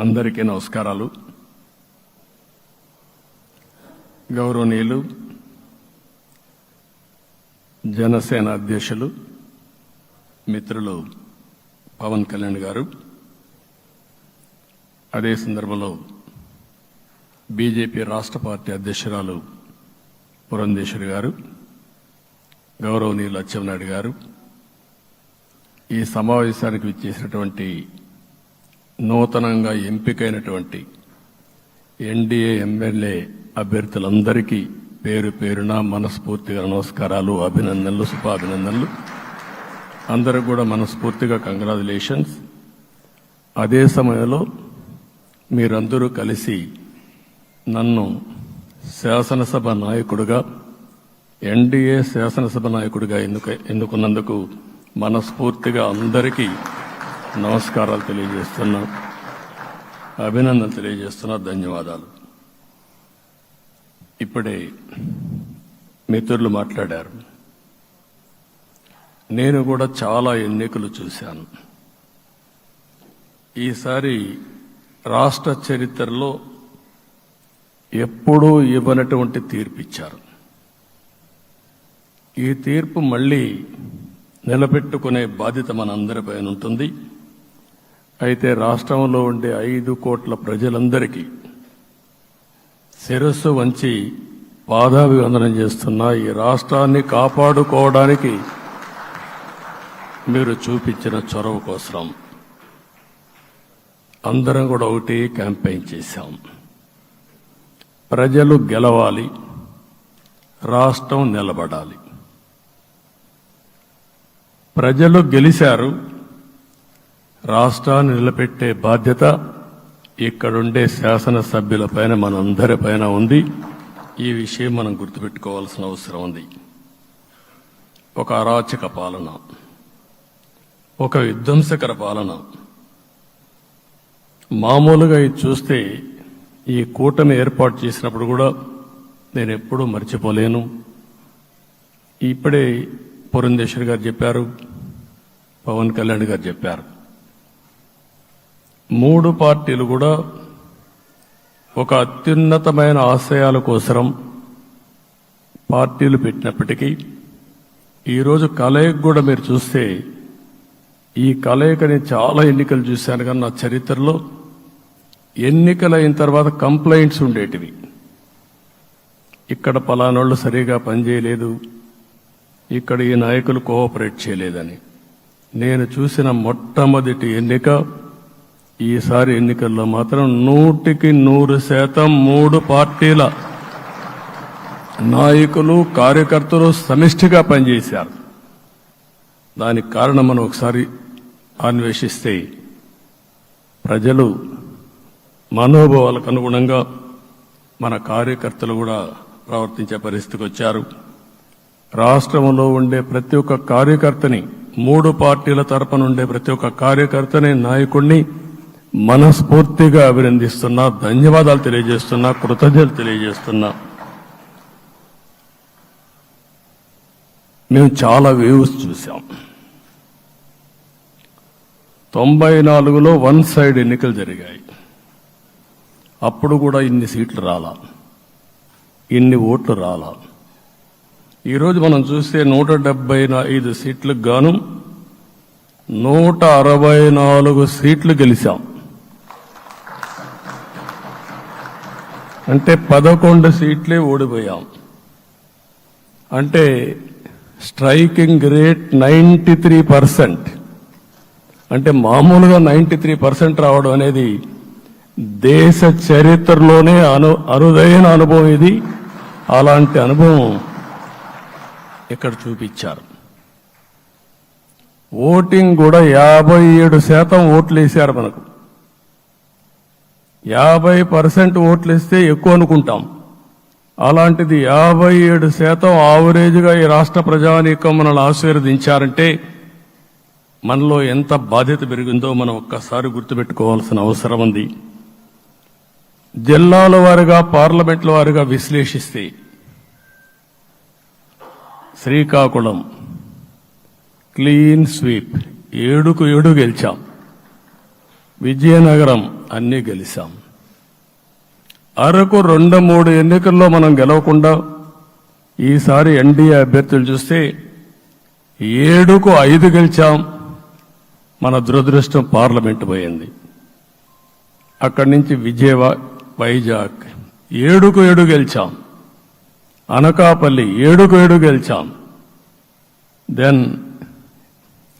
అందరికీ నమస్కారాలు. గౌరవనీయులు జనసేన అధ్యక్షులు మిత్రులు పవన్ కళ్యాణ్ గారు. అదే సందర్భంలో బీజేపీ రాష్ట్ర పార్టీ అధ్యక్షురాలు పురంధేశ్వరి గారు గౌరవనీయులు అచ్చెన్నాయుడు గారు ఈ సమావేశానికి విచ్చేసినటువంటి నూతనంగా ఎంపికైనటువంటి ఎన్డీఏ ఎమ్మెల్యే అభ్యర్థులందరికీ పేరు పేరున మనస్ఫూర్తిగా నమస్కారాలు అభినందనలు శుభాభినందనలు. అందరూ కూడా మనస్ఫూర్తిగా కంగ్రాచులేషన్స్. అదే సమయంలో మీరందరూ కలిసి నన్ను శాసనసభ నాయకుడుగా ఎన్డీఏ శాసనసభ నాయకుడిగా ఎందుకు ఎందుకున్నందుకు మనస్ఫూర్తిగా అందరికీ నమస్కారాలు తెలియజేస్తున్నా అభినందన తెలియజేస్తున్నా ధన్యవాదాలు. ఇప్పుడే మిత్రులు మాట్లాడారు. నేను కూడా చాలా ఎన్నికలు చూశాను. ఈసారి రాష్ట్ర చరిత్రలో ఎప్పుడూ ఇవ్వనటువంటి తీర్పు ఇచ్చారు ఈ తీర్పు మళ్ళీ నిలబెట్టుకునే బాధ్యత మనందరిపైన ఉంటుంది. అయితే రాష్ట్రంలో ఉండే ఐదు కోట్ల ప్రజలందరికీ శిరస్సు వంచి పాదాభివందనం చేస్తున్న ఈ రాష్ట్రాన్ని కాపాడుకోవడానికి మీరు చూపించిన చొరవ కోసం అందరం కూడా ఒకటి క్యాంపెయిన్ చేశాం. ప్రజలు గెలవాలి రాష్ట్రం నిలబడాలి. ప్రజలు గెలిచారు రాష్ట్రాన్ని నిలబెట్టే బాధ్యత ఇక్కడుండే శాసనసభ్యులపైన మనందరిపైన ఉంది. ఈ విషయం మనం గుర్తుపెట్టుకోవాల్సిన అవసరం ఉంది. ఒక అరాచక పాలన ఒక విధ్వంసకర పాలన. మామూలుగా ఇది చూస్తే ఈ కూటమి ఏర్పాటు చేసినప్పుడు కూడా నేను ఎప్పుడూ మర్చిపోలేను. ఇప్పుడే పురంధేశ్వర్ గారు చెప్పారు పవన్ కళ్యాణ్ గారు చెప్పారు. మూడు పార్టీలు కూడా ఒక అత్యున్నతమైన ఆశయాల కోసరం పార్టీలు పెట్టినప్పటికీ ఈరోజు కలయిక కూడా మీరు చూస్తే ఈ కలయికని చాలా ఎన్నికలు చూశాను కానీ నా చరిత్రలో ఎన్నికలైన తర్వాత కంప్లైంట్స్ ఉండేటివి. ఇక్కడ పలానోళ్ళు సరిగా పనిచేయలేదు ఇక్కడ ఈ నాయకులు కోఆపరేట్ చేయలేదని. నేను చూసిన మొట్టమొదటి ఎన్నిక ఈసారి ఎన్నికల్లో మాత్రం నూటికి నూరు శాతం మూడు పార్టీల నాయకులు కార్యకర్తలు సమిష్టిగా పనిచేశారు. దానికి కారణం మనం ఒకసారి అన్వేషిస్తే ప్రజలు మనోభావాలకు అనుగుణంగా మన కార్యకర్తలు కూడా ప్రవర్తించే పరిస్థితికి వచ్చారు. రాష్ట్రంలో ఉండే ప్రతి ఒక్క కార్యకర్తని మూడు పార్టీల తరపున ఉండే ప్రతి ఒక్క కార్యకర్తని నాయకుడిని మనస్ఫూర్తిగా అభినందిస్తున్నా ధన్యవాదాలు తెలియజేస్తున్నా కృతజ్ఞతలు తెలియజేస్తున్నా. మేము చాలా వ్యూస్ చూసాం తొంభై నాలుగులో వన్ సైడ్ ఎన్నికలు జరిగాయి. అప్పుడు కూడా ఇన్ని సీట్లు రాలా. ఇన్ని ఓట్లు రాలా. ఈరోజు మనం చూస్తే నూట డెబ్బై ఐదు సీట్లకు గాను నూట అరవై నాలుగు సీట్లు గెలిచాం. అంటే పదకొండు సీట్లే ఓడిపోయాం. అంటే striking rate ninety three percent. అంటే మామూలుగా నైంటీ త్రీ పర్సెంట్ రావడం అనేది దేశ చరిత్రలోనే అను అరుదైన అనుభవం ఇది. అలాంటి అనుభవం ఇక్కడ చూపించారు. ఓటింగ్ కూడా యాభై ఏడు శాతం ఓట్లు వేశారు మనకు. యాభై పర్సెంట్ ఓట్లు ఇస్తే ఎక్కువ అనుకుంటాం. అలాంటిది యాభై ఏడు శాతం ఆవరేజ్గా ఈ రాష్ట్ర ప్రజానీకం మనల్ని ఆశీర్వదించారంటే మనలో ఎంత బాధ్యత పెరిగిందో మనం ఒక్కసారి గుర్తుపెట్టుకోవాల్సిన అవసరం ఉంది. జిల్లాల వారిగా పార్లమెంట్ల వారిగా విశ్లేషిస్తే శ్రీకాకుళం క్లీన్ స్వీప్ ఏడుకు ఏడు గెలిచాం. విజయనగరం అన్నీ గెలిచాం అరకు రెండు మూడు ఎన్నికల్లో మనం గెలవకుండా ఈసారి ఎన్డీఏ అభ్యర్థులు చూస్తే ఏడుకు ఐదు గెలిచాం. మన దురదృష్టం పార్లమెంట్ పోయింది. అక్కడి నుంచి విజయవా వైజాగ్ ఏడుకు ఏడు గెలిచాం. అనకాపల్లి ఏడుకు ఏడు గెలిచాం. దెన్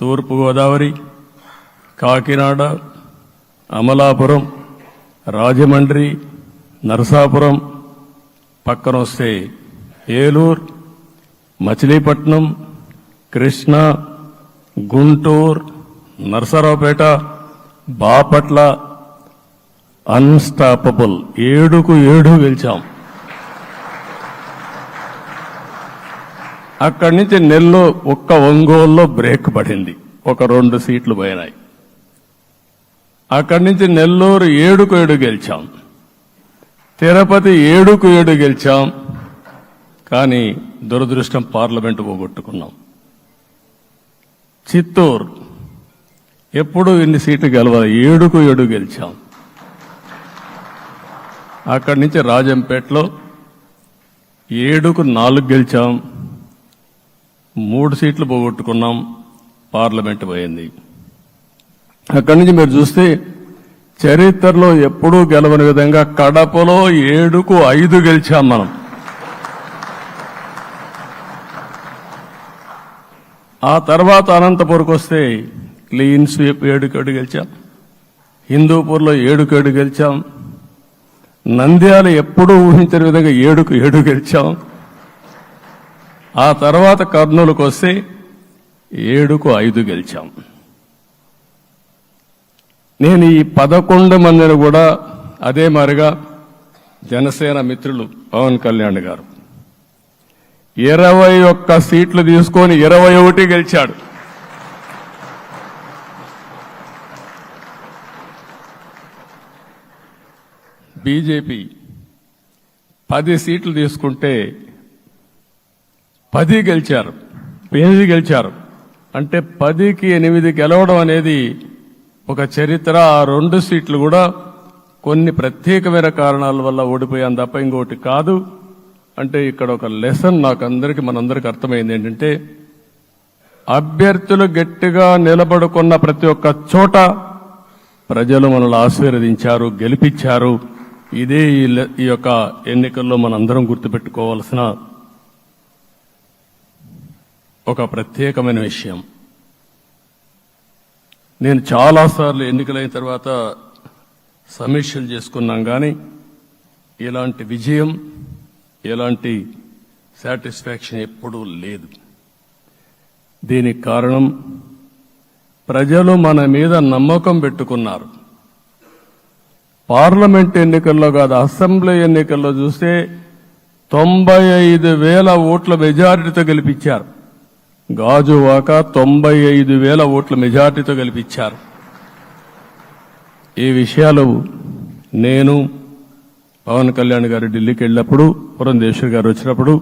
తూర్పుగోదావరి కాకినాడ అమలాపురం రాజమండ్రి నరసాపురం పక్కన వస్తే ఏలూరు మచిలీపట్నం కృష్ణా గుంటూరు నరసరావుపేట బాపట్ల అన్స్టాపబుల్ ఏడుకు ఏడు గెలిచాం. అక్కడి నుంచి నెల్లో ఒక్క ఒంగోలులో బ్రేక్ పడింది. ఒక రెండు సీట్లు పోయినాయి. అక్కడి నుంచి నెల్లూరు ఏడుకు ఏడు గెలిచాం. తిరుపతి ఏడుకు ఏడు గెలిచాం. కానీ దురదృష్టం పార్లమెంటు పోగొట్టుకున్నాం. చిత్తూరు ఎప్పుడు ఇన్ని సీట్లు గెలవాలి. ఏడుకు ఏడు గెలిచాం. అక్కడి నుంచి రాజంపేటలో ఏడుకు నాలుగు గెలిచాం. మూడు సీట్లు పోగొట్టుకున్నాం. పార్లమెంట్ పోయింది. అక్కడి నుంచి మీరు చూస్తే చరిత్రలో ఎప్పుడూ గెలవని విధంగా కడపలో ఏడుకు ఐదు గెలిచాం మనం. ఆ తర్వాత అనంతపురకు వస్తే క్లీన్ స్వీప్ ఏడుకేడు గెలిచాం. హిందూపూర్లో ఏడుకేడు గెలిచాం. నంద్యాల ఎప్పుడూ ఊహించని విధంగా ఏడుకు ఏడు గెలిచాం. ఆ తర్వాత కర్నూలుకు వస్తే ఏడుకు ఐదు గెలిచాం. నేను ఈ పదకొండు మందిని కూడా అదే మారిగా జనసేన మిత్రులు పవన్ కళ్యాణ్ గారు. ఇరవై ఒక్క సీట్లు తీసుకొని ఇరవై ఒకటి గెలిచాడు. బీజేపీ పది సీట్లు తీసుకుంటే పది గెలిచారు ఎనిమిది గెలిచారు. అంటే పదికి ఎనిమిది గెలవడం అనేది ఒక చరిత్ర ఆ రెండు సీట్లు కూడా కొన్ని ప్రత్యేకమైన కారణాల వల్ల ఓడిపోయాను తప్ప ఇంకోటి కాదు. అంటే ఇక్కడ ఒక లెసన్ నాకు అందరికి మనందరికి అర్థమైంది ఏంటంటే అభ్యర్థులు గట్టిగా నిలబడుకున్న ప్రతి ఒక్క చోట ప్రజలు మనల్ని ఆశీర్వదించారు గెలిపించారు. ఇదే ఈ లె- ఈ యొక్క ఎన్నికల్లో మనందరం గుర్తుపెట్టుకోవాల్సిన ఒక ప్రత్యేకమైన విషయం. నేను చాలాసార్లు ఎన్నికలైన తర్వాత సమీక్షలు చేసుకున్నాం కానీ ఇలాంటి విజయం ఎలాంటి సాటిస్ఫాక్షన్ ఎప్పుడూ లేదు. దీనికి కారణం ప్రజలు మన మీద నమ్మకం పెట్టుకున్నారు. పార్లమెంట్ ఎన్నికల్లో కాదు అసెంబ్లీ ఎన్నికల్లో చూస్తే తొంభై ఐదు వేల ఓట్ల మెజారిటీతో గెలిపించారు. గాజువాక తొంభై ఐదు వేల ఓట్ల మెజార్టీతో గెలిపించారు. ఈ విషయాలు నేను పవన్ కళ్యాణ్ గారు ఢిల్లీకి వెళ్ళినప్పుడు పురంధేశ్వర్ గారు వచ్చినప్పుడు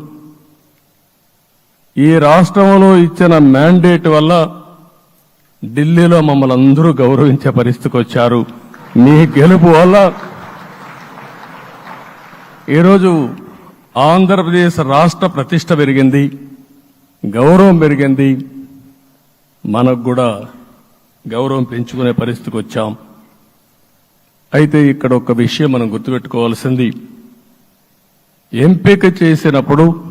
ఈ రాష్ట్రంలో ఇచ్చిన మ్యాండేట్ వల్ల ఢిల్లీలో మమ్మల్ని అందరూ గౌరవించే పరిస్థితికి వచ్చారు. మీ గెలుపు వల్ల ఈరోజు ఆంధ్రప్రదేశ్ రాష్ట్ర ప్రతిష్ట పెరిగింది. గౌరవం పెరిగింది. మనకు కూడా గౌరవం పెంచుకునే పరిస్థితికి వచ్చాం. అయితే ఇక్కడ ఒక విషయం మనం గుర్తుపెట్టుకోవాల్సింది. ఎంపిక చేసినప్పుడు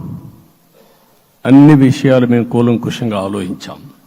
అన్ని విషయాలు మేము కూలంకుషంగా ఆలోచించాం.